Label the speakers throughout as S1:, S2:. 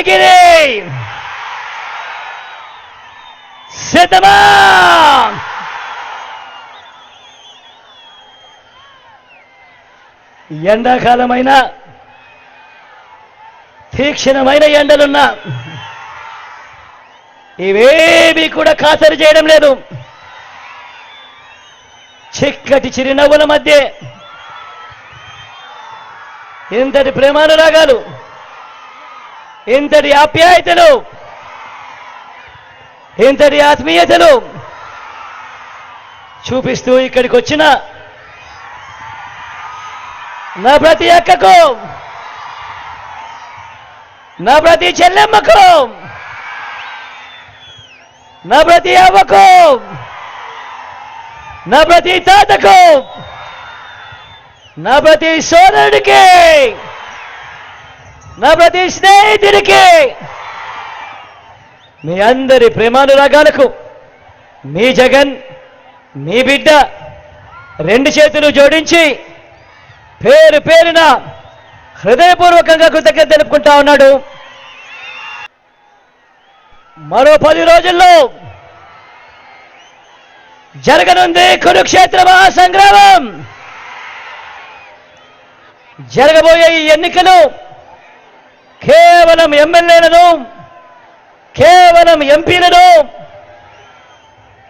S1: మణిగిరి సిద్ధమా ఎండాకాలమైన తీక్షణమైన ఎండలున్నా ఇవేమీ కూడా ఖాతరు చేయడం లేదు. చిక్కటి చిరునవ్వుల మధ్య ఇంతటి ప్రేమానురాగాలు ఇంతటి ఆప్యాయతలు ఇంతటి ఆత్మీయతలు చూపిస్తూ ఇక్కడికి వచ్చిన నా ప్రతి అక్కకు నా ప్రతి చెల్లెమ్మకు నా ప్రతి అవ్వకు నా ప్రతి తాతకు నా ప్రతి సోదరుడికి నా ప్రతి స్నేహితుడికి. మీ అందరి ప్రేమానురాగాలకు మీ జగన్ మీ బిడ్డ రెండు చేతులు జోడించి పేరు పేరున హృదయపూర్వకంగా కృతజ్ఞత తెలుపుకుంటా ఉన్నాడు. మరో పది రోజుల్లో జరగనుంది కురుక్షేత్ర మహాసంగ్రామం. జరగబోయే ఈ ఎన్నికలు కేవలం ఎమ్మెల్యేలను కేవలం ఎంపీలను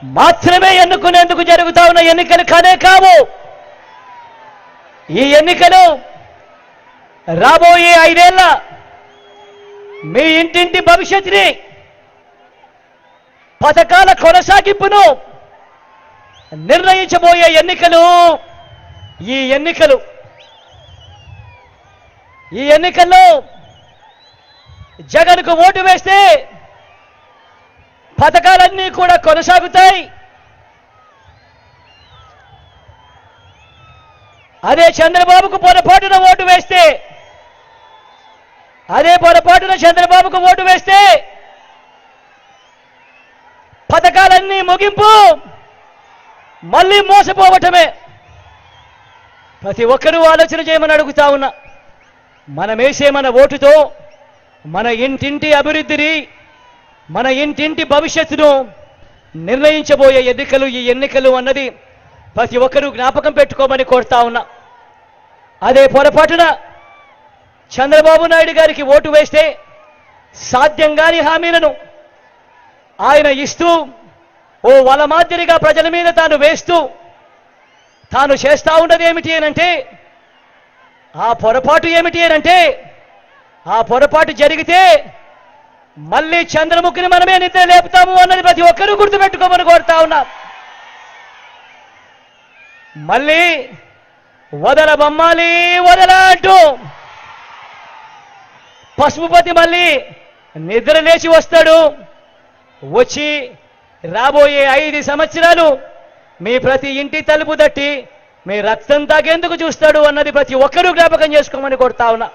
S1: మాత్రమే ఎన్నుకునేందుకు జరుగుతా ఉన్న ఎన్నికలు కానే కావు. ఈ ఎన్నికలు రాబోయే ఐదేళ్ళ మీ ఇంటింటి భవిష్యత్తుని పథకాల కొనసాగింపును నిర్ణయించబోయే ఎన్నికలు ఈ ఎన్నికలు. ఈ ఎన్నికల్లో జగన్కు ఓటు వేస్తే పథకాలన్నీ కూడా కొనసాగుతాయి. అదే చంద్రబాబుకు పొరపాటున ఓటు వేస్తే అదే పొరపాటున చంద్రబాబుకు ఓటు వేస్తే పథకాలన్నీ ముగింపు మళ్ళీ మోసపోవటమే. ప్రతి ఒక్కరూ ఆలోచన చేయమని అడుగుతా ఉన్నా మనమేసే మన ఓటుతో మన ఇంటింటి అభివృద్ధిని మన ఇంటింటి భవిష్యత్తును నిర్ణయించబోయే ఎన్నికలు ఈ ఎన్నికలు అన్నది ప్రతి ఒక్కరూ జ్ఞాపకం పెట్టుకోమని కోరుతా ఉన్నా. అదే పొరపాటున చంద్రబాబు నాయుడు గారికి ఓటు వేస్తే సాధ్యం కాని హామీలను ఆయన ఇస్తూ ఓ వల మాదిరిగా ప్రజల మీద తాను వేస్తూ తాను చేస్తా ఉన్నది ఏమిటి అనంటే ఆ పొరపాటు ఏమిటి అనంటే ఆ పొరపాటు జరిగితే మళ్ళీ చంద్రముఖిని మనమే నిద్ర లేపుతాము అన్నది ప్రతి ఒక్కరూ గుర్తుపెట్టుకోమని కోరుతా ఉన్నా మళ్ళీ వదల బొమ్మాలి వదల అంటూ పసుపుపతి మళ్ళీ నిద్ర లేచి వస్తాడు. వచ్చి రాబోయే ఐదు సంవత్సరాలు మీ ప్రతి ఇంటి తలుపు తట్టి మీ రక్తం తాగేందుకు చూస్తాడు అన్నది ప్రతి ఒక్కరూ జ్ఞాపకం చేసుకోమని కోరుతా ఉన్నా.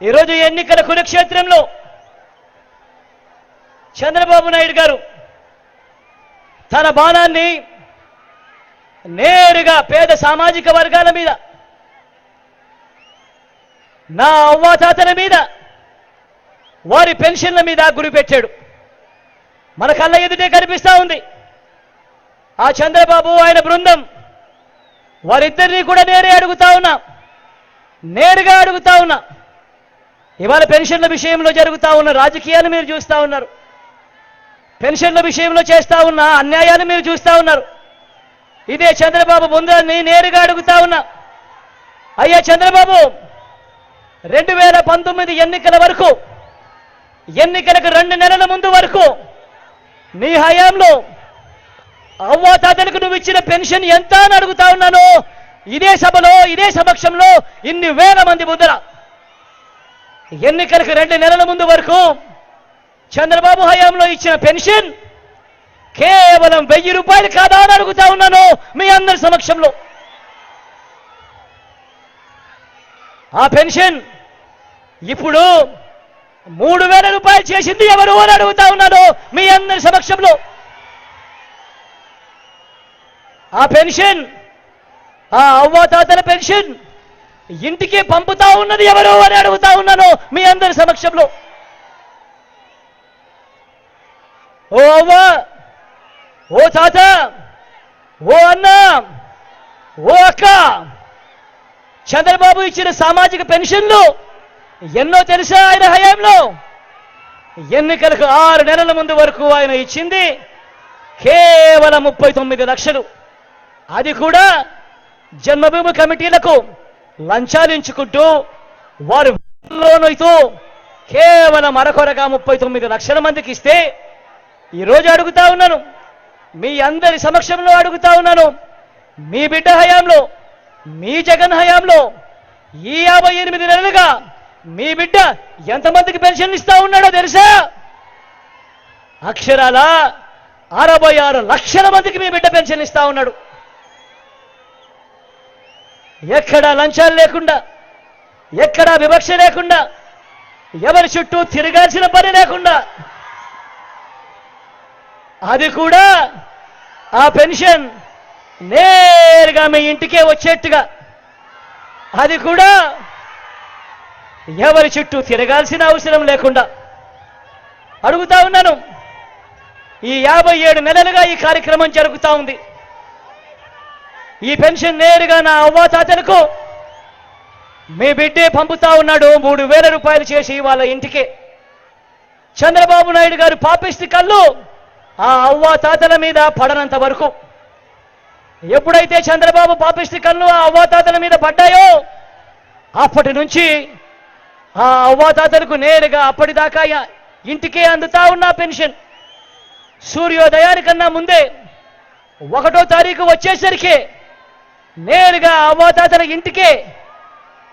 S1: ఈరోజు ఎన్నికల కురుక్షేత్రంలో చంద్రబాబు నాయుడు గారు తన బాణాన్ని నేరుగా పేద సామాజిక వర్గాల మీద నా అవ్వాతాతల మీద వారి పెన్షన్ల మీద గురిపెట్టాడు. మన కళ్ళ ఎదుటే కనిపిస్తా ఉంది. ఆ చంద్రబాబు ఆయన బృందం వారిద్దరిని కూడా నేరే అడుగుతా ఉన్నా. నేరుగా అడుగుతా ఉన్నా. ఇవాళ పెన్షన్ల విషయంలో జరుగుతూ ఉన్న రాజకీయాలు మీరు చూస్తూ ఉన్నారు. పెన్షన్ల విషయంలో చేస్తూ ఉన్న అన్యాయాలు మీరు చూస్తా ఉన్నారు. ఇదే చంద్రబాబు ముందని నేరుగా అడుగుతా ఉన్నా. అయ్యా చంద్రబాబు రెండు వేల పంతొమ్మిది ఎన్నికల వరకు ఎన్నికలకు రెండు నెలల ముందు వరకు నీ హయాంలో అవ్వాతాతలకు నువ్వు ఇచ్చిన పెన్షన్ ఎంత అని అడుగుతా ఉన్నాను ఇదే సభలో ఇదే సమక్షంలో ఇన్ని వేల మంది ముద్ర ఎన్నికలకు రెండు నెలల ముందు వరకు చంద్రబాబు హయాంలో ఇచ్చిన పెన్షన్ కేవలం వెయ్యి రూపాయలు కాదా అని అడుగుతా ఉన్నాను మీ అందరి సమక్షంలో. ఆ పెన్షన్ ఇప్పుడు మూడు వేల రూపాయలు చేసింది ఎవరు అని అడుగుతా ఉన్నాను మీ అందరి సమక్షంలో. ఆ పెన్షన్ ఆ అవ్వాతాతల పెన్షన్ ఇంటికి పంపుతా ఉన్నది ఎవరు అని అడుగుతా ఉన్నాను మీ అందరి సమక్షంలో. ఓ అవ్వ ఓ తాత ఓ అన్న ఓ అక్క చంద్రబాబు ఇచ్చిన సామాజిక పెన్షన్లు ఎన్నో తెలుసా ఆయన హయాంలో? ఎన్నికలకు ఆరు నెలల ముందు వరకు ఆయన ఇచ్చింది కేవలం ముప్పై తొమ్మిది లక్షలు. అది కూడా జన్మభూమి కమిటీలకు లంచాలించుకుంటూ వారు లోనైతూ కేవలం అరకొరగా ముప్పై తొమ్మిది లక్షల మందికి ఇస్తే ఈరోజు అడుగుతా ఉన్నాను. మీ అందరి సమక్షంలో అడుగుతా ఉన్నాను. మీ బిడ్డ హయాంలో మీ జగన్ హయాంలో ఈ యాభై ఎనిమిది నెలలుగా మీ బిడ్డ ఎంతమందికి పెన్షన్ ఇస్తా ఉన్నాడో తెలుసా? అక్షరాల అరవై ఆరు లక్షల మందికి మీ బిడ్డ పెన్షన్ ఇస్తా ఉన్నాడు. ఎక్కడా లంచాలు లేకుండా ఎక్కడా వివక్ష లేకుండా ఎవరి చుట్టూ తిరగాల్సిన పని లేకుండా అది కూడా ఆ పెన్షన్ నేరుగా మీ ఇంటికే వచ్చేట్టుగా అది కూడా ఎవరి చుట్టూ తిరగాల్సిన అవసరం లేకుండా. అడుగుతా ఉన్నాను ఈ యాభై ఏడు నెలలుగా ఈ కార్యక్రమం జరుగుతూ ఉంది. ఈ పెన్షన్ నేరుగా నా అవ్వాతాతలకు మీ బిడ్డే పంపుతా ఉన్నాడు మూడు వేల రూపాయలు చేసి వాళ్ళ ఇంటికి. చంద్రబాబు నాయుడు గారు పాపిస్తే కళ్ళు ఆ అవ్వ తాతల మీద పడనంత వరకు. ఎప్పుడైతే చంద్రబాబు పాపిస్తే కళ్ళు ఆ అవ్వాతాతల మీద పడ్డాయో అప్పటి నుంచి ఆ అవ్వ తాతలకు నేరుగా అప్పటిదాకా ఇంటికే అందుతా ఉన్న పెన్షన్. సూర్యోదయానికన్నా ముందే ఒకటో తారీఖు వచ్చేసరికి నేరుగా అవ్వ తాతల ఇంటికే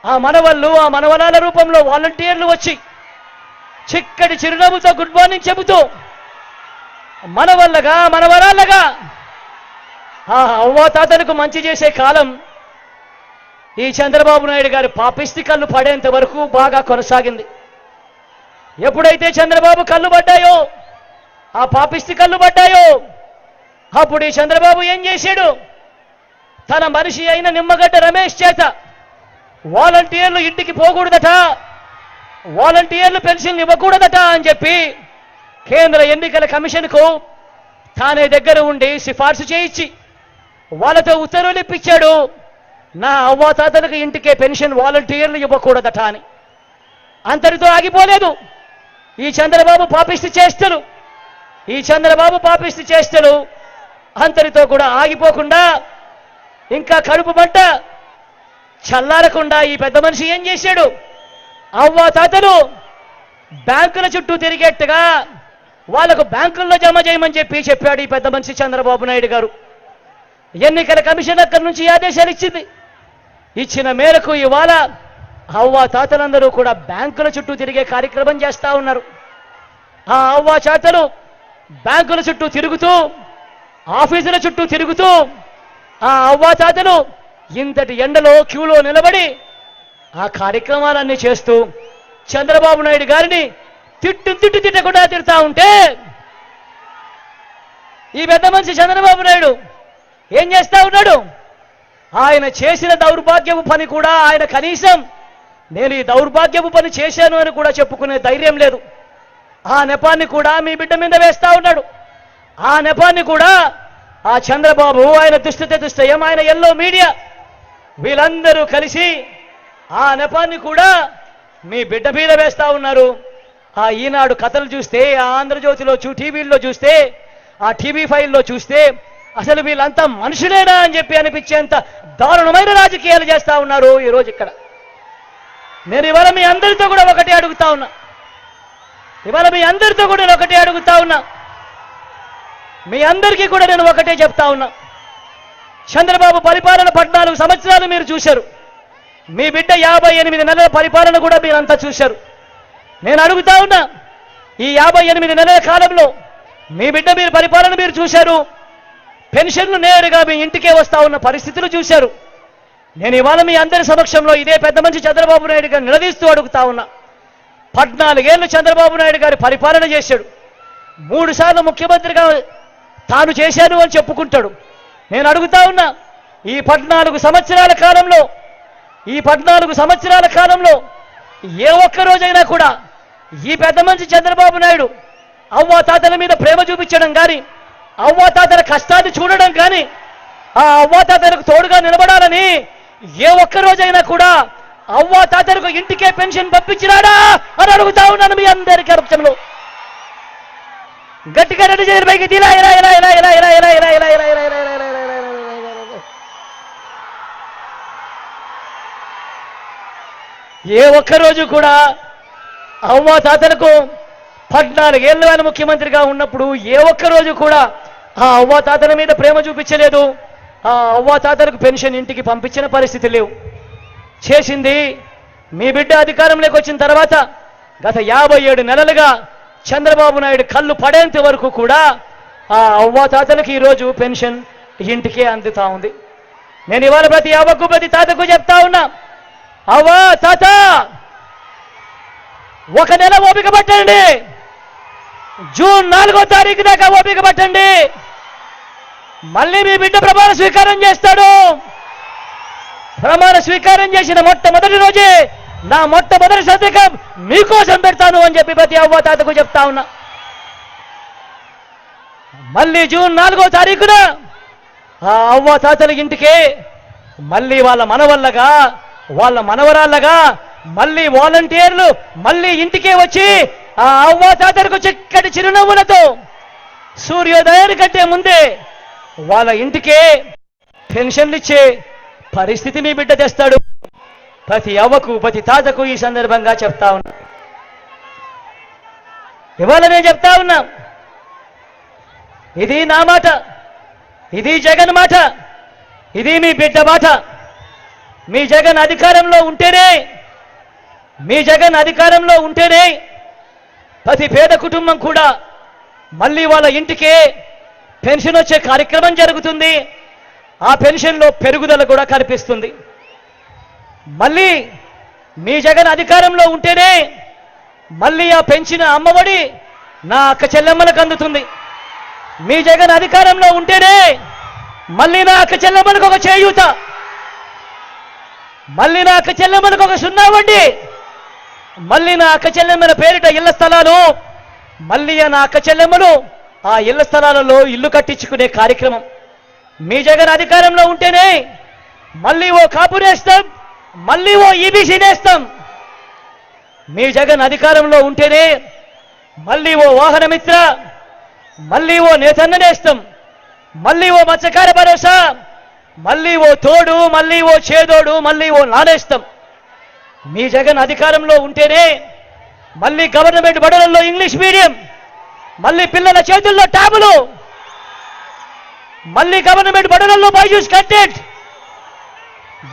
S1: ఆ మనవళ్ళు ఆ మనవరాల రూపంలో వాలంటీర్లు వచ్చి చిక్కటి చిరునవ్వుతో గుడ్ మార్నింగ్ చెబుతూ మనవల్లగా మనవరాళ్ళగా ఆ అవ్వ తాతలకు మంచి చేసే కాలం ఈ చంద్రబాబు నాయుడు గారి పాపిస్తి కళ్ళు పడేంత వరకు బాగా కొనసాగింది. ఎప్పుడైతే చంద్రబాబు కళ్ళు పడ్డాయో ఆ పాపిస్తి కళ్ళు పడ్డాయో అప్పుడు ఈ చంద్రబాబు ఏం చేశాడు? తన మనిషి అయిన నిమ్మగడ్డ రమేష్ చేత వాలంటీర్లు ఇంటికి పోకూడదట. వాలంటీర్లు పెన్షన్లు ఇవ్వకూడదట అని చెప్పి కేంద్ర ఎన్నికల కమిషన్కు తానే దగ్గర ఉండి సిఫార్సు చేయించి వాళ్ళతో ఉత్తర్వులు ఇప్పించాడు. నా అవ్వాతాతలకు ఇంటికే పెన్షన్ వాలంటీర్లు ఇవ్వకూడదట అని. అంతటితో ఆగిపోలేదు. ఈ చంద్రబాబు పాపిస్తు చేష్టలు ఈ చంద్రబాబు పాపిస్తు చేష్టలు అంతటితో కూడా ఆగిపోకుండా ఇంకా కడుపు మంట చల్లారకుండా ఈ పెద్ద మనిషి ఏం చేశాడు? అవ్వ తాతలు బ్యాంకుల చుట్టూ తిరిగేట్టుగా వాళ్ళకు బ్యాంకుల్లో జమ చేయమని చెప్పి చెప్పాడు ఈ పెద్ద మనిషి చంద్రబాబు నాయుడు గారు. ఎన్నికల కమిషన్ అక్కడి నుంచి ఆదేశాలు ఇచ్చింది. ఇచ్చిన మేరకు ఇవాళ అవ్వ తాతలందరూ కూడా బ్యాంకుల చుట్టూ తిరిగే కార్యక్రమం చేస్తా ఉన్నారు. ఆ అవ్వ తాతలు బ్యాంకుల చుట్టూ తిరుగుతూ ఆఫీసుల చుట్టూ తిరుగుతూ ఆ అవ్వ తాతలు ఇంతటి ఎండలో క్యూలో నిలబడి ఆ కార్యక్రమాలన్నీ చేస్తూ చంద్రబాబు నాయుడు గారిని తిట్టు తిట్టు తిట్టకుండా తిడతా ఉంటే ఈ పెద్ద మనిషి చంద్రబాబు నాయుడు ఏం చేస్తా ఉన్నాడు? ఆయన చేసిన దౌర్భాగ్యపు పని కూడా ఆయన కనీసం నేను ఈ దౌర్భాగ్యపు పని చేశాను అని కూడా చెప్పుకునే ధైర్యం లేదు. ఆ నెపాన్ని కూడా మీ బిడ్డ మీద వేస్తా ఉన్నాడు. ఆ నెపాన్ని కూడా ఆ చంద్రబాబు ఆయన దుష్టత దుష్టయం ఆయన ఎల్లో మీడియా. వీళ్ళందరూ కలిసి ఆ నెపాన్ని కూడా మీ బిడ్డ మీద వేస్తా ఉన్నారు. ఆ ఈనాడు కథలు చూస్తే ఆ ఆంధ్రజ్యోతిలో చూ టీవీల్లో చూస్తే ఆ టీవీ ఫైల్లో చూస్తే అసలు వీళ్ళంతా మనుషులేనా అని చెప్పి అనిపించేంత దారుణమైన రాజకీయాలు చేస్తా ఉన్నారు ఈరోజు ఇక్కడ. నేను ఇవాళ మీ అందరితో కూడా ఒకటే అడుగుతా ఉన్నా. ఇవాళ మీ అందరితో కూడా నేను ఒకటే అడుగుతా ఉన్నా. మీ అందరికీ కూడా నేను ఒకటే చెప్తా ఉన్నా. చంద్రబాబు పరిపాలన పద్నాలుగు సంవత్సరాలు మీరు చూశారు. మీ బిడ్డ యాభై ఎనిమిది నెలల పరిపాలన కూడా మీరంతా చూశారు. నేను అడుగుతా ఉన్నా ఈ యాభై ఎనిమిది నెలల కాలంలో మీ బిడ్డ మీరు పరిపాలన మీరు చూశారు. పెన్షన్లు నేరుగా మీ ఇంటికే వస్తా ఉన్న పరిస్థితులు చూశారు. నేను ఇవాళ మీ అందరి సమక్షంలో ఇదే పెద్ద మంచి చంద్రబాబు నాయుడు గారు నిలదీస్తూ అడుగుతా ఉన్నా. పద్నాలుగేళ్ళు చంద్రబాబు నాయుడు గారి పరిపాలన చేశాడు. మూడుసార్లు ముఖ్యమంత్రిగా తాను చేశాను అని చెప్పుకుంటాడు. నేను అడుగుతా ఉన్నా ఈ పద్నాలుగు సంవత్సరాల కాలంలో ఈ పద్నాలుగు సంవత్సరాల కాలంలో ఏ ఒక్క రోజైనా కూడా ఈ పెద్ద మనిషి చంద్రబాబు నాయుడు అవ్వ తాతల మీద ప్రేమ చూపించడం కానీ అవ్వ తాతల కష్టాన్ని చూడడం కానీ ఆ అవ్వ తాతలకు తోడుగా నిలబడాలని ఏ ఒక్క రోజైనా కూడా అవ్వ తాతలకు ఇంటికే పెన్షన్ పంపించినాడా అని అడుగుతా ఉన్నాను మీ అందరి కరప్షన్లో గట్టిగా రెండు చేతులు పైకి ఇలా ఇలా ఇలా ఇలా ఇలా ఇలా ఇలా ఇలా ఇలా ఇలా ఇలా ఇలా ఇలా ఇలా ఏ ఒక్క రోజు కూడా అవ్వ తాతలకు పద్నాలుగేళ్ళు ఆయన ముఖ్యమంత్రిగా ఉన్నప్పుడు ఏ ఒక్క రోజు కూడా ఆ అవ్వ తాతల మీద ప్రేమ చూపించలేదు ఆ అవ్వ తాతలకు పెన్షన్ ఇంటికి పంపించిన పరిస్థితి లేవు చేసింది మీ బిడ్డ అధికారంలోకి వచ్చిన తర్వాత గత యాభై ఏడు నెలలుగా చంద్రబాబు నాయుడు కళ్ళు పడేంత వరకు కూడా ఆ అవ్వ తాతలకు ఈరోజు పెన్షన్ ఇంటికే అందుతా ఉంది. నేను ఇవాళ ప్రతి అవ్వకు ప్రతి తాతకు చెప్తా ఉన్నా అవ్వా తాత ఒక నెల ఓపిక పట్టండి. జూన్ నాలుగో తారీఖు దాకా ఓపిక పట్టండి. మళ్ళీ మీ బిడ్డ ప్రమాణ స్వీకారం చేస్తాడు. ప్రమాణ స్వీకారం చేసిన మొట్టమొదటి రోజే నా మొట్టమొదటి సంతకం మీకోసం పెడతాను అని చెప్పి ప్రతి అవ్వ తాతకు చెప్తా ఉన్నా. మళ్ళీ జూన్ నాలుగో తారీఖున ఆ అవ్వ తాతల ఇంటికి మళ్ళీ వాళ్ళ మనవల్లగా వాళ్ళ మనవరాళ్ళగా మళ్ళీ వాలంటీర్లు మళ్ళీ ఇంటికే వచ్చి ఆ అవ్వ తాతలకు చిక్కటి చిరునవ్వులతో సూర్యోదయాన్ని కంటే ముందే వాళ్ళ ఇంటికే పెన్షన్లు ఇచ్చే పరిస్థితి మీ బిడ్డ తెస్తాడు. ప్రతి అవ్వకు ప్రతి తాతకు ఈ సందర్భంగా చెప్తా ఉన్నా. ఇవాళ నేను చెప్తా ఉన్నా. ఇది నా మాట. ఇది జగన్ మాట. ఇది మీ బిడ్డ మాట. మీ జగన్ అధికారంలో ఉంటేనే మీ జగన్ అధికారంలో ఉంటేనే ప్రతి పేద కుటుంబం కూడా మళ్ళీ వాళ్ళ ఇంటికే పెన్షన్ వచ్చే కార్యక్రమం జరుగుతుంది. ఆ పెన్షన్లో పెరుగుదల కూడా కనిపిస్తుంది. మళ్ళీ మీ జగన్ అధికారంలో ఉంటేనే మళ్ళీ ఆ పెంచిన అమ్మఒడి నా అక్క చెల్లెమ్మలకు అందుతుంది. మీ జగన్ అధికారంలో ఉంటేనే మళ్ళీ నా అక్క చెల్లెమ్మలకు ఒక చేయూత. మళ్ళీ నా అక్క చెల్లెమ్మలకు ఒక సున్నా వడ్డీ. మళ్ళీ నా అక్క చెల్లెమ్మల పేరిట ఇళ్ళ స్థలాలు. మళ్ళీ నా అక్క చెల్లెమ్మలు ఆ ఇళ్ళ స్థలాలలో ఇల్లు కట్టించుకునే కార్యక్రమం. మీ జగన్ అధికారంలో ఉంటేనే మళ్ళీ ఓ కాపు నేస్తాం మళ్ళీ ఓ ఈబీసీ నేస్తాం. మీ జగన్ అధికారంలో ఉంటేనే మళ్ళీ ఓ వాహన మిత్ర మళ్ళీ ఓ నేతన్న నేస్తాం. మళ్ళీ ఓ మత్స్యకార భరోసా మళ్ళీ ఓ తోడు మళ్ళీ ఓ చేదోడు మళ్ళీ ఓ నానేస్తాం. మీ జగన్ అధికారంలో ఉంటేనే మళ్ళీ గవర్నమెంట్ బడులలో ఇంగ్లీష్ మీడియం మళ్ళీ పిల్లల చేతుల్లో ట్యాబులు మళ్ళీ గవర్నమెంట్ బడులలో బైజూస్ కంటెంట్.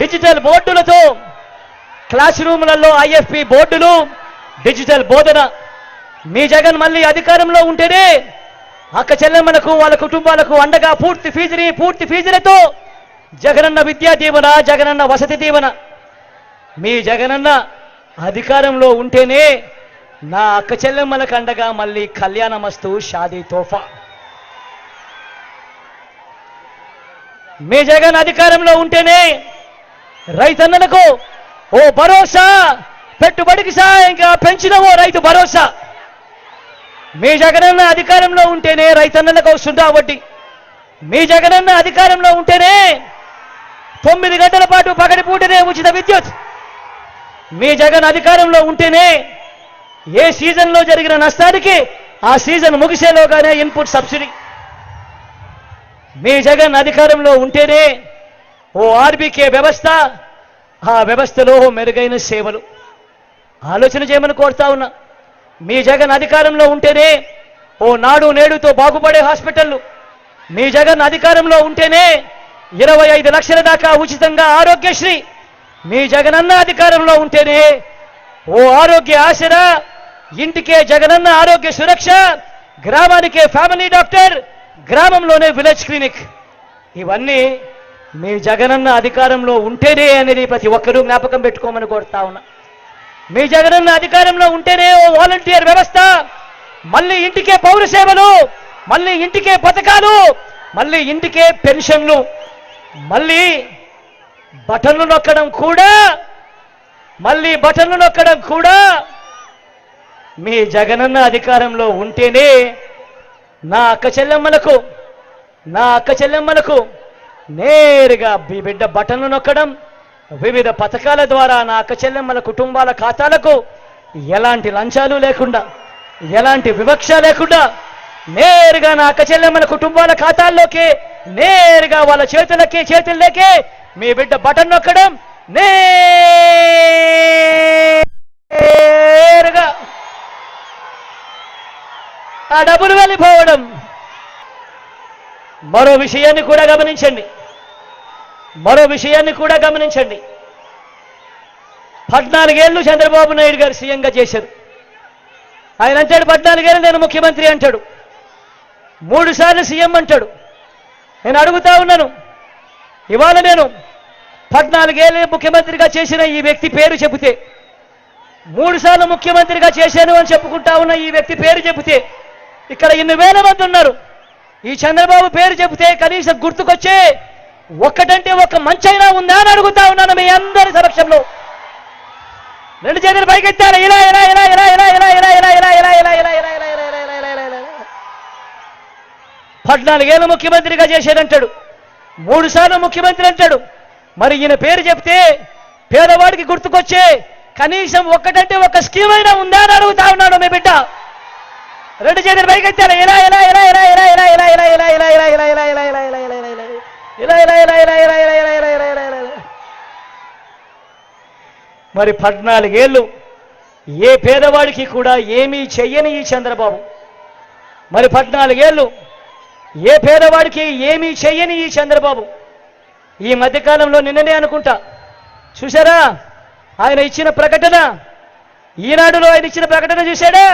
S1: డిజిటల్ బోర్డులతో క్లాస్ రూములలో ఐఎఫ్పి బోర్డులు డిజిటల్ బోధన. మీ జగన్ మళ్ళీ అధికారంలో ఉంటేనే అక్క చెల్లెమ్మలకు వాళ్ళ కుటుంబాలకు అండగా పూర్తి ఫీజుని పూర్తి ఫీజులతో జగనన్న విద్యా దీవెన జగనన్న వసతి దీవెన. మీ జగనన్న అధికారంలో ఉంటేనే నా అక్క చెల్లెమ్మలకు అండగా మళ్ళీ కళ్యాణమస్తు షాదీ తోఫా. మీ జగన్ అధికారంలో ఉంటేనే రైతన్నలకు ఓ భరోసా పెట్టుబడికి సహాయంగా పెంచిన ఓ రైతు భరోసా. మీ జగనన్న అధికారంలో ఉంటేనే రైతన్నలకు సున్నా వడ్డీ? మీ జగనన్న అధికారంలో ఉంటేనే తొమ్మిది గంటల పాటు పగటిపూటనే ఉచిత విద్యుత్. మీ జగన్ అధికారంలో ఉంటేనే ఏ సీజన్లో జరిగిన నష్టానికి ఆ సీజన్ ముగిసేలోగానే ఇన్పుట్ సబ్సిడీ. మీ జగన్ అధికారంలో ఉంటేనే ఓ ఆర్బీకే వ్యవస్థ ఆ వ్యవస్థలో మెరుగైన సేవలు. ఆలోచన చేయమని కోరుతా ఉన్నా. మీ జగన్ అధికారంలో ఉంటేనే ఓ నాడు నేడుతో బాగుపడే హాస్పిటళ్ళు. మీ జగన్ అధికారంలో ఉంటేనే ఇరవై ఐదు లక్షల దాకా ఉచితంగా ఆరోగ్యశ్రీ. మీ జగనన్న అధికారంలో ఉంటేనే ఓ ఆరోగ్య ఆసరా ఇంటికే జగనన్న ఆరోగ్య సురక్ష గ్రామానికే ఫ్యామిలీ డాక్టర్ గ్రామంలోనే విలేజ్ క్లినిక్. ఇవన్నీ మీ జగనన్న అధికారంలో ఉంటేనే అనేది ప్రతి ఒక్కరూ జ్ఞాపకం పెట్టుకోమని కోరుతా ఉన్నా. మీ జగనన్న అధికారంలో ఉంటేనే ఓ వాలంటీర్ వ్యవస్థ మళ్ళీ ఇంటికే పౌర సేవలు మళ్ళీ ఇంటికే పథకాలు మళ్ళీ ఇంటికే పెన్షన్లు మళ్ళీ బటన్లు నొక్కడం కూడా మళ్ళీ బటన్లు నొక్కడం కూడా మీ జగనన్న అధికారంలో ఉంటేనే నా అక్క చెల్లెమ్మలకు నా అక్క చెల్లెమ్మలకు నేరుగా మీ బిడ్డ బటన్లు నొక్కడం వివిధ పథకాల ద్వారా నా అక్క చెల్లెమ్మల కుటుంబాల ఖాతాలకు ఎలాంటి లంచాలు లేకుండా ఎలాంటి వివక్ష లేకుండా నేరుగా నా అక్క చెల్లెమ్మల కుటుంబాల ఖాతాల్లోకి నేరుగా వాళ్ళ చేతులకి చేతుల్లోకి మీ బిడ్డ బటన్ నొక్కడం నేరుగా ఆ డబ్బులు వెళ్ళిపోవడం. మరో విషయాన్ని కూడా గమనించండి. మరో విషయాన్ని కూడా గమనించండి. పద్నాలుగేళ్ళు చంద్రబాబు నాయుడు గారు సీఎంగా చేశారు. ఆయన అంటాడు పద్నాలుగేళ్ళు నేను ముఖ్యమంత్రి అంటాడు. మూడు సార్లు సీఎం అంటాడు. నేను అడుగుతా ఉన్నాను ఇవాళ నేను పద్నాలుగేళ్ళు ముఖ్యమంత్రిగా చేసిన ఈ వ్యక్తి పేరు చెబితే మూడు సార్లు ముఖ్యమంత్రిగా చేశాను అని చెప్పుకుంటా ఉన్న ఈ వ్యక్తి పేరు చెబితే ఇక్కడ ఇన్ని వేల మంది ఉన్నారు. ఈ చంద్రబాబు పేరు చెబితే కనీసం గుర్తుకొచ్చే ఒకటంటే ఒక మంచైనా ఉందా అని అడుగుతా ఉన్నాను మీ అందరి సమక్షంలో రెండు చేతులు పైకెత్తారు ఇలా ఇలా ఇలా ఇలా ఇలా ఇలా ఇలా ఇలా ఇలా ఇలా ఇలా ఇలా ఇలా ఇలా ఇలా ఇలా ఇలా ఇలా ఇలా పద్నాలుగేళ్ళు ముఖ్యమంత్రిగా చేశాడంటాడు మూడు సార్లు ముఖ్యమంత్రి అంటాడు మరి ఈయన పేరు చెప్తే పేదవాడికి గుర్తుకొచ్చే కనీసం ఒక్కటంటే ఒక స్కీమ్ అయినా ఉందా అని అడుగుతా ఉన్నాడు మీ బిడ్డ రెండు చేతులు పైకెత్తారు ఇలా ఇలా ఇలా ఇలా ఇలా ఇలా ఇలా ఇలా ఇలా ఇలా ఇలా ఇలా ఇలా ఇలా ఇలా ఇలా ఇలా ఇలా ఇలా ఇలా ఇలా ఇలా ఇలా ఇలా ఇలా ఇలా ఇలా ఇలా మరి పద్నాలుగేళ్ళు ఏ పేదవాడికి కూడా ఏమీ చెయ్యని ఈ చంద్రబాబు మరి పద్నాలుగేళ్ళు ఏ పేదవాడికి ఏమీ చెయ్యని ఈ చంద్రబాబు ఈ మధ్యకాలంలో నిన్ననే అనుకుంటా చూసారా ఆయన ఇచ్చిన ప్రకటన ఈనాడులో ఆయన ఇచ్చిన ప్రకటన చూశాడా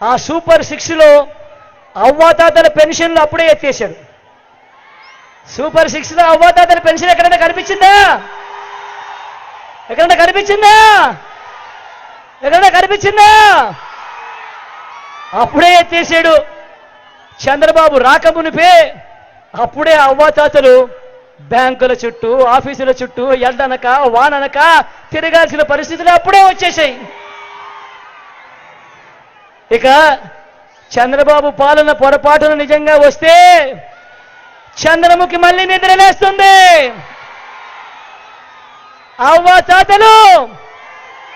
S1: ఆ సూపర్ సిక్స్లో అవ్వాతాతల పెన్షన్లు అప్పుడే ఎత్తేశాడు సూపర్ సిక్స్లో అవ్వాతాతల పెన్షన్ ఎక్కడైనా కనిపించిందా? ఎక్కడైనా కనిపించిందా? ఎక్కడైనా కనిపించిందా? అప్పుడే ఎత్తేసాడు చంద్రబాబు రాకమునిపే అప్పుడే అవ్వాతాతలు బ్యాంకుల చుట్టూ ఆఫీసుల చుట్టూ ఎండనక వాననక తిరగాల్సిన పరిస్థితులు అప్పుడే వచ్చేసాయి. ఇక చంద్రబాబు పాలన పొరపాటున నిజంగా వస్తే చంద్రముఖి మళ్ళీ నిద్రలేస్తుంది అవ్వ తాతలు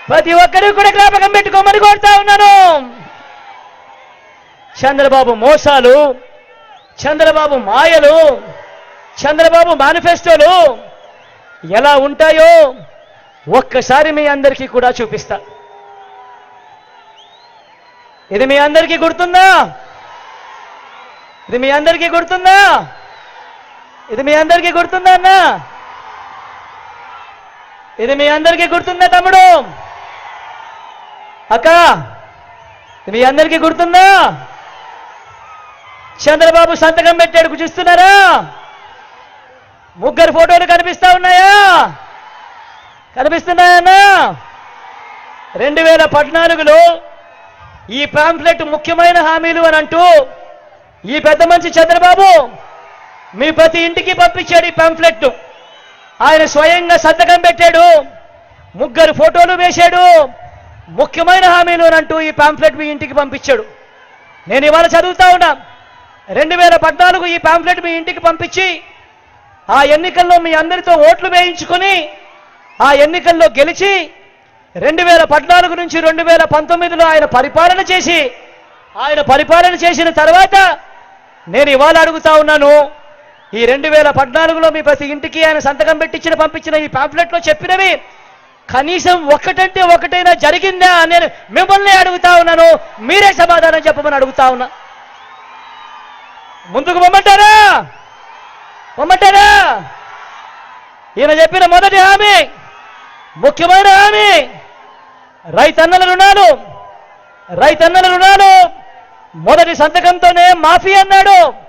S1: ప్రతి ఒక్కరూ కూడా జ్ఞాపకం పెట్టుకోమని కోరుతా ఉన్నాను. చంద్రబాబు మోసాలు చంద్రబాబు మాయలు చంద్రబాబు మేనిఫెస్టోలు ఎలా ఉంటాయో ఒక్కసారి మీ అందరికీ కూడా చూపిస్తా. ఇది మీ అందరికీ గుర్తుందా? ఇది మీ అందరికీ గుర్తుందా? ఇది మీ అందరికీ గుర్తుందా అన్న? ఇది మీ అందరికీ గుర్తుందా తమ్ముడు? అక్క ఇది మీ అందరికీ గుర్తుందా? చంద్రబాబు సంతకం పెట్టాడు చూస్తున్నారా? ముగ్గురు ఫోటోలు కనిపిస్తా ఉన్నాయా? కనిపిస్తున్నాయన్నా రెండు వేల పద్నాలుగులో ఈ పాంప్లెట్ ముఖ్యమైన హామీలు అని అంటూ ఈ పెద్ద మంచి చంద్రబాబు మీ ప్రతి ఇంటికి పంపించాడు ఈ పాంఫ్లెట్ ఆయన స్వయంగా సంతకం పెట్టాడు. ముగ్గురు ఫోటోలు వేశాడు. ముఖ్యమైన హామీలు అంటూ ఈ పాంఫ్లెట్ మీ ఇంటికి పంపించాడు. నేను ఇవాళ చదువుతా ఉన్నా. రెండు వేల పద్నాలుగు ఈ పాంఫ్లెట్ మీ ఇంటికి పంపించి ఆ ఎన్నికల్లో మీ అందరితో ఓట్లు వేయించుకొని ఆ ఎన్నికల్లో గెలిచి రెండు వేల పద్నాలుగు నుంచి రెండు వేల పంతొమ్మిదిలో ఆయన పరిపాలన చేసి ఆయన పరిపాలన చేసిన తర్వాత నేను ఇవాళ అడుగుతా ఉన్నాను. ఈ రెండు వేల పద్నాలుగులో మీ ప్రతి ఇంటికి ఆయన సంతకం పెట్టించిన పంపించిన ఈ పాంప్లెట్లో చెప్పినవి కనీసం ఒక్కటంటే ఒకటైనా జరిగిందా అని నేను మిమ్మల్ని అడుగుతా ఉన్నాను. మీరే సమాధానం చెప్పమని అడుగుతా ఉన్నా. ముందుకు పొమ్మంటారా? పొమ్మంటారా? ఈయన చెప్పిన మొదటి హామీ ముఖ్యమైన హామీ రైతన్నల రుణాలు రైతన్నల రుణాలు. మొదటి సంతకంతోనే మాఫీ అన్నాడు.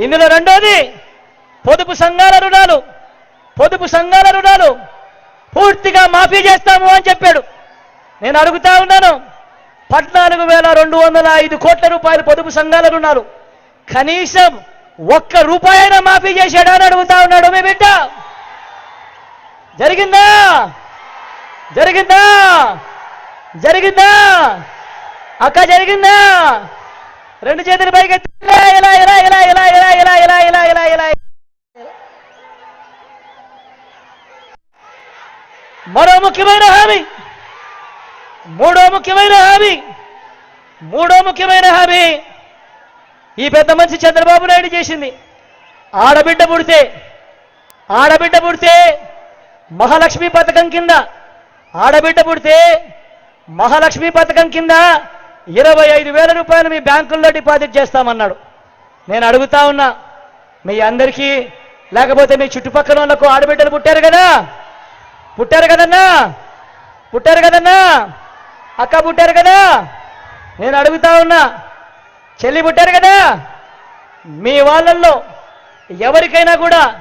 S1: ఇందులో రెండోది పొదుపు సంఘాల రుణాలు. పొదుపు సంఘాల రుణాలు పూర్తిగా మాఫీ చేస్తాము అని చెప్పాడు. నేను అడుగుతా ఉన్నాను పద్నాలుగు వేల రెండు వందల ఐదు కోట్ల రూపాయలు పొదుపు సంఘాల రుణాలు. కనీసం ఒక్క రూపాయైనా మాఫీ చేశాడా అని అడుగుతా ఉన్నాడు మీ బిడ్డ. జరిగిందా? జరిగిందా? జరిగిందా? అక్క జరిగిందా? రెండు చేతులు పైకి మరో ముఖ్యమైన హామీ మూడో ముఖ్యమైన హామీ మూడో ముఖ్యమైన హామీ ఈ పెద్ద మనిషి చంద్రబాబు నాయుడు చేసింది ఆడబిడ్డ పుడితే ఆడబిడ్డ పుడితే మహాలక్ష్మి పథకం కింద ఆడబిడ్డ పుడితే మహాలక్ష్మి పథకం కింద ఇరవై ఐదు వేల రూపాయలు మీ బ్యాంకుల్లో డిపాజిట్ చేస్తామన్నాడు. నేను అడుగుతా ఉన్నా మీ అందరికీ లేకపోతే మీ చుట్టుపక్కల వాళ్ళకు ఆడబిడ్డలు పుట్టారు కదా? పుట్టారు కదన్నా? పుట్టారు కదన్నా? అక్క పుట్టారు కదా? నేను అడుగుతా ఉన్నా చెల్లి పుట్టారు కదా? మీ వాళ్ళల్లో ఎవరికైనా కూడా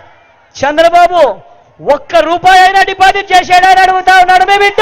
S1: చంద్రబాబు ఒక్క రూపాయి అయినా డిపాజిట్ చేశాడా అని అడుగుతా ఉన్నాడు. మీ బిడ్డ!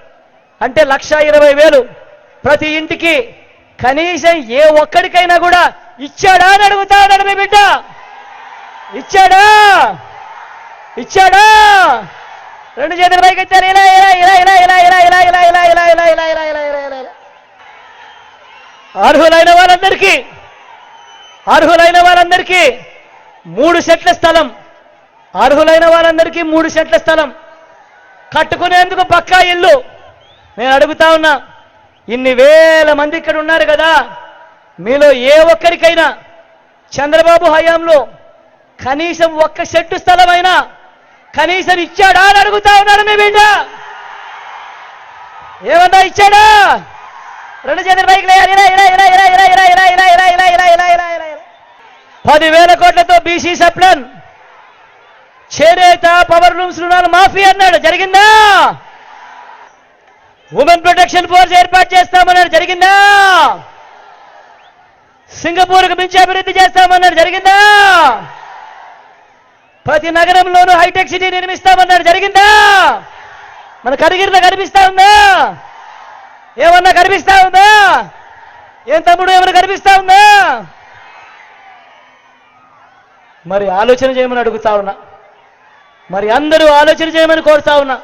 S1: అంటే లక్ష ఇరవై వేలు ప్రతి ఇంటికి కనీసం ఏ ఒక్కడికైనా కూడా ఇచ్చాడా అని అడుగుతాడు మీ బిడ్డ ఇచ్చాడా ఇచ్చాడా రెండు చేతులు పైకి ఇచ్చారు ఇలా ఇలా ఇలా ఇలా ఇలా ఇలా ఇలా ఇలా ఇలా ఇలా ఇలా ఇలా ఇలా ఇలా ఇలా ఇలా ఇలా అర్హులైన వాళ్ళందరికీ అర్హులైన వాళ్ళందరికీ మూడు సెట్ల స్థలం అర్హులైన వాళ్ళందరికీ మూడు సెట్ల స్థలం కట్టుకునేందుకు పక్కా ఇల్లు నేను అడుగుతా ఉన్నా ఇన్ని వేల మంది ఇక్కడ ఉన్నారు కదా మీలో ఏ ఒక్కరికైనా చంద్రబాబు హయాంలో కనీసం ఒక్క చెట్టు స్థలమైనా కనీసం ఇచ్చాడా అని అడుగుతా ఉన్నాడు మీ బిడ్డ ఏమన్నా ఇచ్చాడా రెండు చేతుల బైక్ పదివేల కోట్లతో బీసీ సప్లన్ చేనేత పవర్ రూమ్స్ రుణాలు మాఫీ అన్నాడు జరిగిందా ఉమెన్ ప్రొటెక్షన్ ఫోర్స్ ఏర్పాటు చేస్తామన్నారు. జరిగిందా? సింగపూర్కు మించి అభివృద్ధి చేస్తామన్నారు. జరిగిందా? ప్రతి నగరంలోనూ హైటెక్ సిటీ నిర్మిస్తామన్నారు. జరిగిందా? మన కరిగిరిలో కనిపిస్తా ఉందా? ఏమన్నా కనిపిస్తా ఉందా? ఏం తమ్ముడు ఏమన్నా కనిపిస్తా ఉందా? మరి ఆలోచన చేయమని అడుగుతా ఉన్నా. మరి అందరూ ఆలోచన చేయమని కోరుతా ఉన్నా.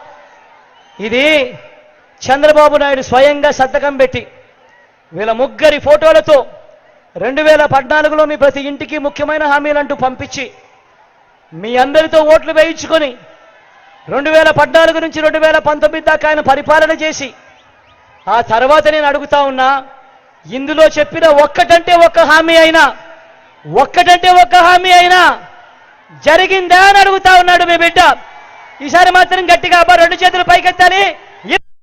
S1: ఇది చంద్రబాబు నాయుడు స్వయంగా సంతకం పెట్టి వీళ్ళ ముగ్గురి ఫోటోలతో రెండు వేల పద్నాలుగులో మీ ప్రతి ఇంటికి ముఖ్యమైన హామీలంటూ పంపించి మీ అందరితో ఓట్లు వేయించుకొని రెండు వేల పద్నాలుగు నుంచి రెండు వేల పంతొమ్మిది దాకా ఆయన పరిపాలన చేసి ఆ తర్వాత నేను అడుగుతా ఉన్నా ఇందులో చెప్పిన ఒక్కటంటే ఒక్క హామీ అయినా ఒక్కటంటే ఒక్క హామీ అయినా జరిగిందా అని అడుగుతా ఉన్నాడు మీ బిడ్డ. ఈసారి మాత్రం గట్టిగా అబ్బా రెండు చేతులు పైకెత్తాలి.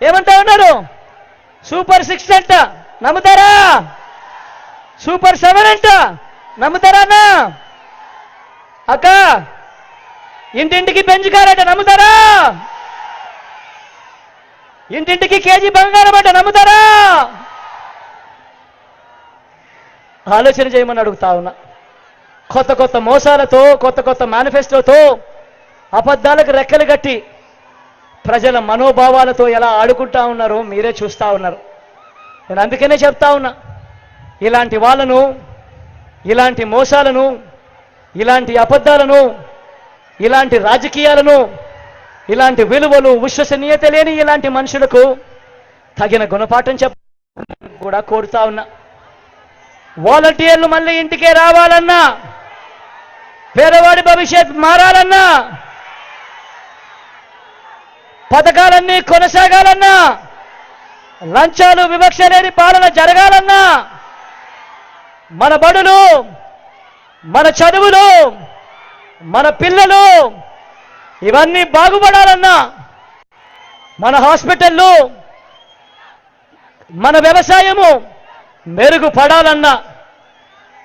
S1: ఏమంటా ఉన్నారు? సూపర్ సిక్స్ అంట నమ్ముతారా? సూపర్ సెవెన్ అంట నమ్ముతారా అక్క ఇంటింటికి పెంచుకారట నమ్ముతారా? ఇంటింటికి కేజీ బంగారం అంట నమ్ముతారా? ఆలోచన చేయమని అడుగుతా ఉన్నా. కొత్త కొత్త మోసాలతో కొత్త కొత్త మేనిఫెస్టోతో అబద్ధాలకు రెక్కలు కట్టి ప్రజల మనోభావాలతో ఎలా ఆడుకుంటా ఉన్నారో మీరే చూస్తూ ఉన్నారు. నేను అందుకనే చెప్తా ఉన్నా ఇలాంటి వాళ్ళను ఇలాంటి మోసాలను ఇలాంటి అబద్ధాలను ఇలాంటి రాజకీయాలను ఇలాంటి విలువలు విశ్వసనీయత లేని ఇలాంటి మనుషులకు తగిన గుణపాఠం చెప్ప కూడా కోరుతా ఉన్నా. వాలంటీర్లు మళ్ళీ ఇంటికే రావాలన్నా పేదవాడి భవిష్యత్ మారాలన్నా పథకాలన్నీ కొనసాగాలన్నా లంచాలు వివక్ష లేని పాలన జరగాలన్నా మన బడులు మన చదువులు మన పిల్లలు ఇవన్నీ బాగుపడాలన్నా మన హాస్పిటళ్ళు మన వ్యవసాయము మెరుగుపడాలన్నా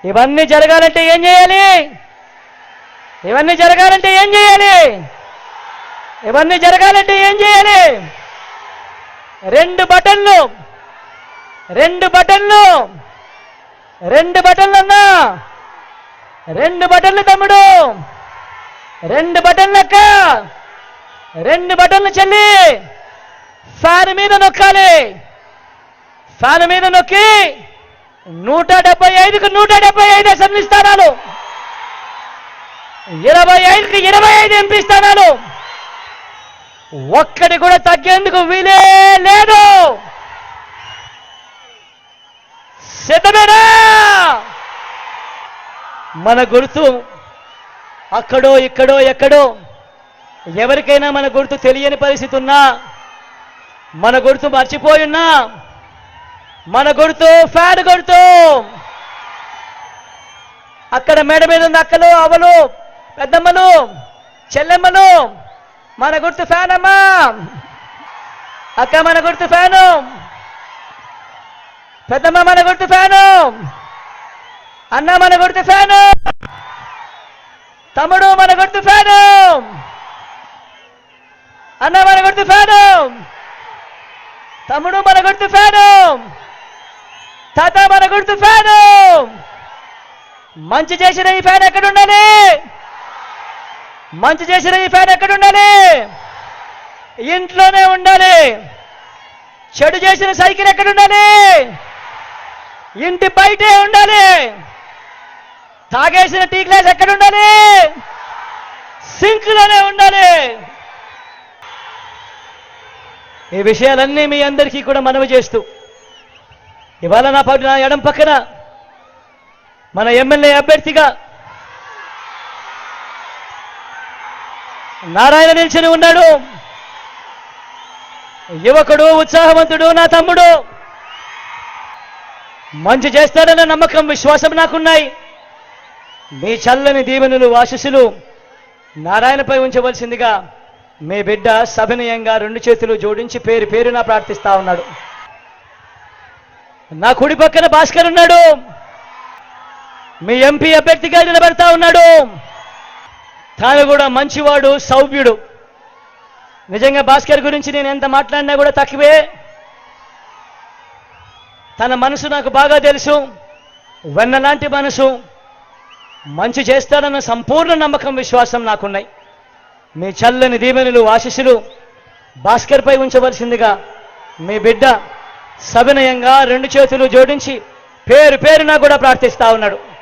S1: ఇవన్నీ జరగాలంటే ఏం చేయాలి? ఇవన్నీ జరగాలంటే ఏం చేయాలి? ఇవన్నీ జరగాలంటే ఏం చేయాలి? రెండు బటన్లు రెండు బటన్లు రెండు బటన్లు అన్నా. రెండు బటన్లు తమ్ముడు రెండు బటన్లు అక్క. రెండు బటన్లు చెల్లి. సాని మీద నొక్కాలి. సాని మీద నొక్కి నూట డెబ్బై ఐదుకు నూట డెబ్బై ఐదు అసెంబ్లీ స్థానాలు. ఇరవై ఐదుకి ఇరవై ఐదు ఎంపీ స్థానాలు. ఒక్కటి కూడా తగ్గేందుకు వీలే లేదు. సిద్ధమేనా మన గుర్తు అక్కడో ఇక్కడో ఎక్కడో ఎవరికైనా మన గుర్తు తెలియని పరిస్థితి ఉన్నా మన గుర్తు మర్చిపోయున్నా మన గుర్తు ఫ్యాడ్ గుర్తు. అక్కడ మేడ మీద ఉన్న అక్కలు అవలు పెద్దమ్మలు చెల్లెమ్మలు మన గుర్తు ఫ్యాన్ అమ్మా అక్క మన గుర్తు ఫ్యాను! పెద్దమ్మ మన గుర్తు ఫ్యాను! అన్న మన గుర్తు ఫ్యాను! తమ్ముడు మన గుర్తు ఫ్యాను! అన్న మన గుర్తు ఫ్యాను! తమ్ముడు మన గుర్తు ఫ్యాను! తాత మన గుర్తు ఫ్యాను! మంచి చేసిన ఈ ఫ్యాన్ ఎక్కడ ఉండాలి మంచి చేసిన ఈ ఫ్యాన్ ఎక్కడ ఉండాలి ఇంట్లోనే ఉండాలి. చెడు చేసిన సైకిల్ ఎక్కడ ఉండాలి ఇంటి బయటే ఉండాలి. తాగేసిన టీ గ్లాస్ ఎక్కడ ఉండాలి సింక్లోనే ఉండాలి. ఈ విషయాలన్నీ మీ అందరికీ కూడా మనవి చేస్తూ ఇవాళ నా పాటు నా ఎడం పక్కన మన ఎమ్మెల్యే అభ్యర్థిగా నారాయణ నిల్చొని ఉన్నాడు. యువకుడు ఉత్సాహవంతుడు నా తమ్ముడు. మంచి చేస్తాడన్న నమ్మకం విశ్వాసం నాకున్నాయి. మీ చల్లని దీవెనులు ఆశీస్సులు నారాయణపై ఉంచవలసిందిగా మీ బిడ్డ సభనీయంగా రెండు చేతులు జోడించి పేరు పేరున ప్రార్థిస్తా ఉన్నాడు. నా కుడి పక్కన భాస్కర్ ఉన్నాడు. మీ ఎంపీ అభ్యర్థిగా నిలబడతా ఉన్నాడు. తాను కూడా మంచివాడు సౌభ్యుడు. నిజంగా భాస్కర్ గురించి నేను ఎంత మాట్లాడినా కూడా తక్కువే. తన మనసు నాకు బాగా తెలుసు. వెన్నలాంటి మనసు. మంచి చేస్తాడన్న సంపూర్ణ నమ్మకం విశ్వాసం నాకున్నాయి. మీ చల్లని దీవెనలు ఆశీస్సులు భాస్కర్పై ఉంచవలసిందిగా మీ బిడ్డ సవినయంగా రెండు చేతులు జోడించి పేరు పేరున కూడా ప్రార్థిస్తా ఉన్నాడు.